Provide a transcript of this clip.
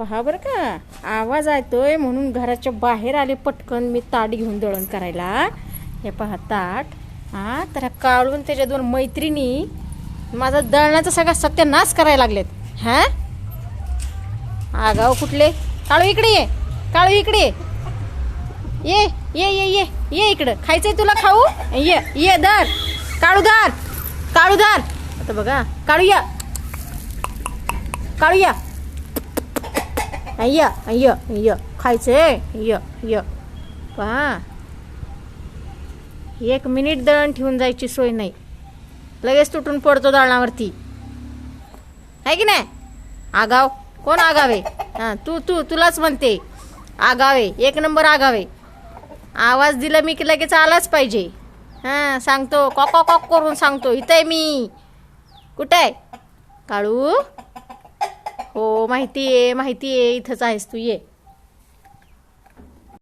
पहा बरं का. आवाज येतोय म्हणून घराच्या बाहेर आले पटकन मी ताट घेऊन दळण करायला. हे पहा ताट. हा तर काळून त्याच्या दोन मैत्रिणी माझा दळणाचा सगळा सत्यानाश करायला लागलेत. हा? आगाव कुठले? काळू इकडे ये. काळू इकडे ये. ये ये ये ये इकडं. खायचंय तुला खाऊ? ये ये दर काळू दार काळू दार आता बघा. काळू या. काळू या. य य य आहे य य पहा एक मिनिट दळण ठेवून जायची सोय नाही. लगेच तुटून पडतो दळणावरती. आहे की नाही? आगाव. कोण आगावे? हां तू तू तुलाच म्हणते. आगावे. एक नंबर आगावे. आवाज दिला मी की लगेच आलाच पाहिजे. हां सांगतो. कॉक कॉक करून सांगतो. इथं आहे मी. कुठं आहे? काळू? हो माहिती आहे माहिती आहे इथंच आहेस तू ये.